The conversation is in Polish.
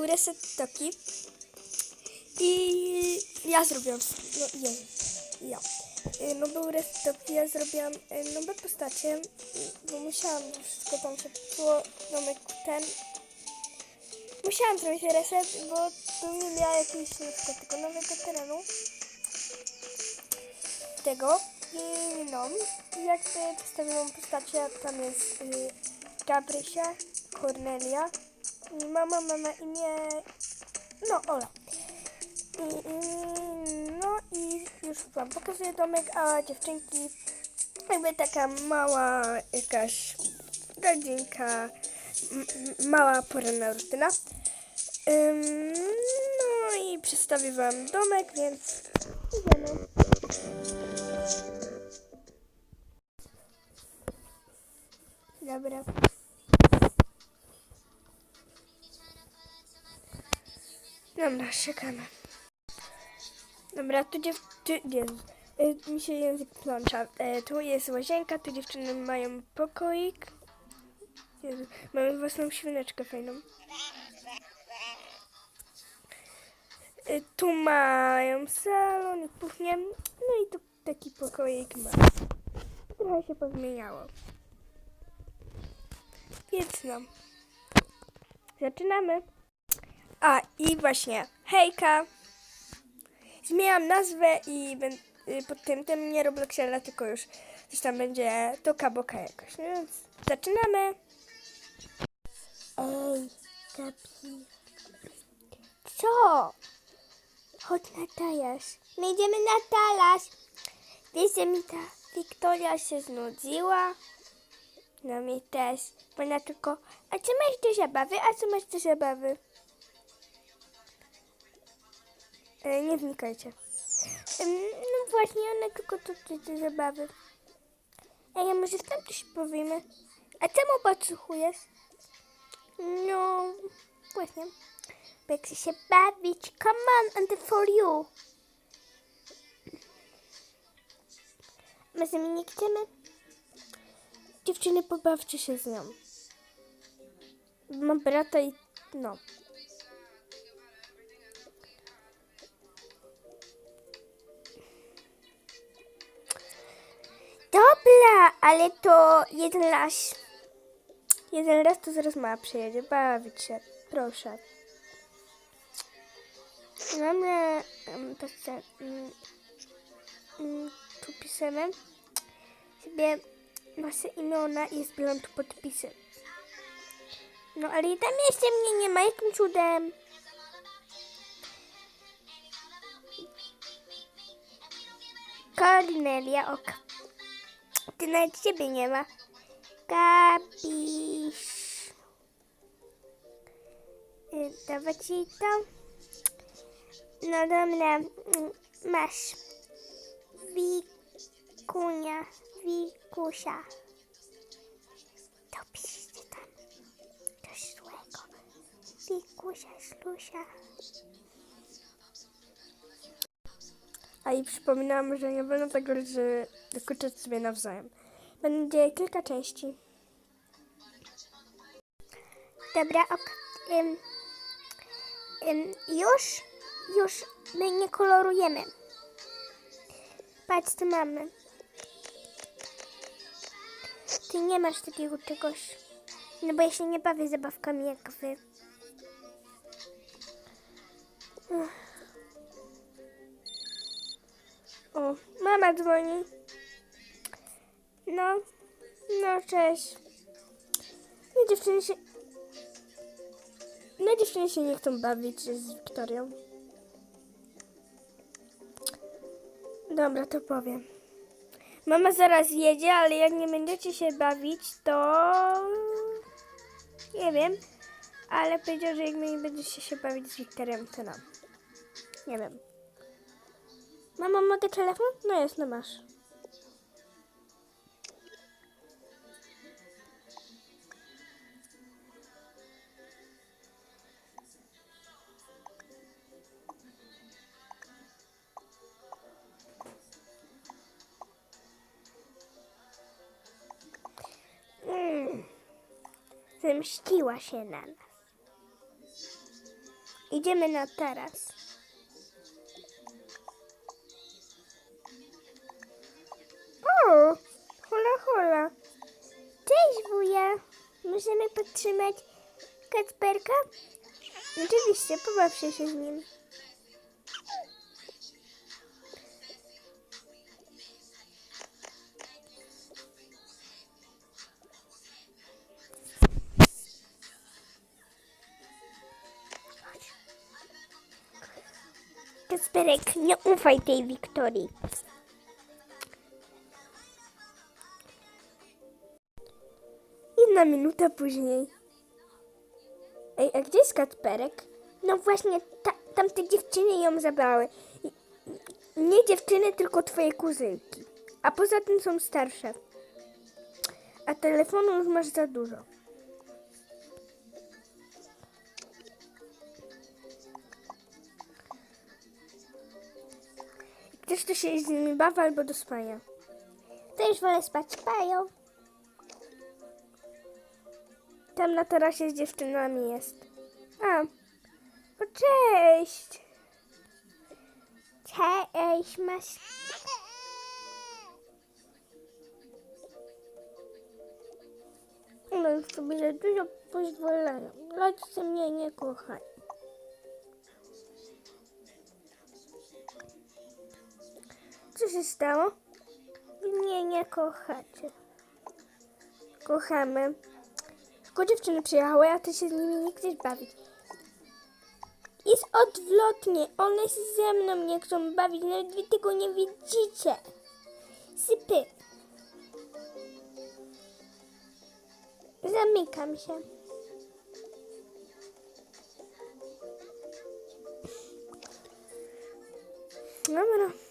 był reset taki. I ja zrobiłam. No Jezu, ja. Y, No był reset taki, ja zrobiłam y, nowe postacie, bo musiałam wszystko tam było domek ten. Musiałam zrobić reset, bo to nie miała jakiegoś tego nowego terenu. Tego. I no, jakby postawiłam postacie, tam jest y, Gabrysia, Kornelia, i mama ma na imię, no Ola. I, i, no i już wam pokazuję domek, a dziewczynki jakby taka mała jakaś m- mała poranna rutyna. Ym, no i przedstawię wam domek, więc idziemy. Dobra. Dobra, czekamy. Dobra, tu dziew... Tu, Jezu, y, mi się język plącza. E, tu jest łazienka, tu dziewczyny mają pokoik. Jezu, mają własną świneczkę fajną. Y, tu mają salon i. No i tu taki pokoik ma. Trochę się pozmieniało. Więc no. Zaczynamy. A i właśnie, hejka! Zmieniam nazwę i ben, y, pod tym, tym nie Robloxiela, tylko już coś tam będzie Toka Boka jakoś, no więc zaczynamy! Ej, Gabi. Co? Chodź na talerz. My idziemy na talerz. Wiesz, że mi ta Wiktoria się znudziła? No mi też. Bo Ona tylko, a co masz do zabawy? A co masz do zabawy? Nie wnikajcie. No właśnie, one tylko do zabawy. A może tam coś powiemy? A czemu podsłuchujesz? No, właśnie. Bo jak się bawić, come on, and for you. My nie chcemy? Dziewczyny, pobawcie się z nią. Mam brata i no. Dobra, ale to jeden raz. Jeden raz to zaraz mama przyjedzie. Bawić się, proszę. Mamy um, to chcę, um, um, tu pisemy sobie nasze imiona i zbieram tu podpisy. No ale i tam jeszcze mnie nie ma, jakim cudem? Kornelia, ok. Ty nawet ciebie nie ma. Kapisz. Y, Dawać ci to? No dobra, mm, masz. Wikunia, Wikusia. Dopiszcie tam coś złego. Wikusia, Ślusia. A i przypominam, że nie będę tego że dokuczać sobie nawzajem. Będzie kilka części. Dobra, ok. Ym, ym, już, już my nie kolorujemy. Patrz, co mamy. Ty nie masz takiego czegoś. No bo ja się nie bawię zabawkami jak wy. Uff. O, mama dzwoni. No, no cześć. No dziewczyny się... No dziewczyny się nie chcą bawić z Wiktorią. Dobra, to powiem. Mama zaraz jedzie, ale jak nie będziecie się bawić, to... Nie wiem. Ale powiedział, że jak nie będziecie się bawić z Wiktorią, to nam. Nie wiem. Mama, mogę telefon? No jest, no masz. Mm. Zemściła się na nas. Idziemy na taras. O, hola, hola. Cześć, wuja. Możemy podtrzymać Kacperka? Oczywiście, pobaw się się z nim. Kacperek, nie ufaj tej Wiktorii. Jedna minuta później. Ej, a gdzie jest Kacperek? No właśnie, ta, tamte dziewczyny ją zabrały. Nie dziewczyny, tylko twoje kuzynki. A poza tym są starsze. A telefonu już masz za dużo. Chcesz to się z nimi baw albo do spania? Też wolę spać spają. Tam na tarasie z dziewczynami jest. A, o cześć! Cześć, masz... No sobie za dużo pozwalają. Rodzice mnie nie kochają. Co się stało? Mnie nie kochacie. Kochamy. Tylko dziewczyny przyjechały, a ty się z nimi nie chcesz bawić. Jest odwrotnie. One się ze mną nie chcą bawić, nawet wy tego nie widzicie. Sypy. Zamykam się. Dobra.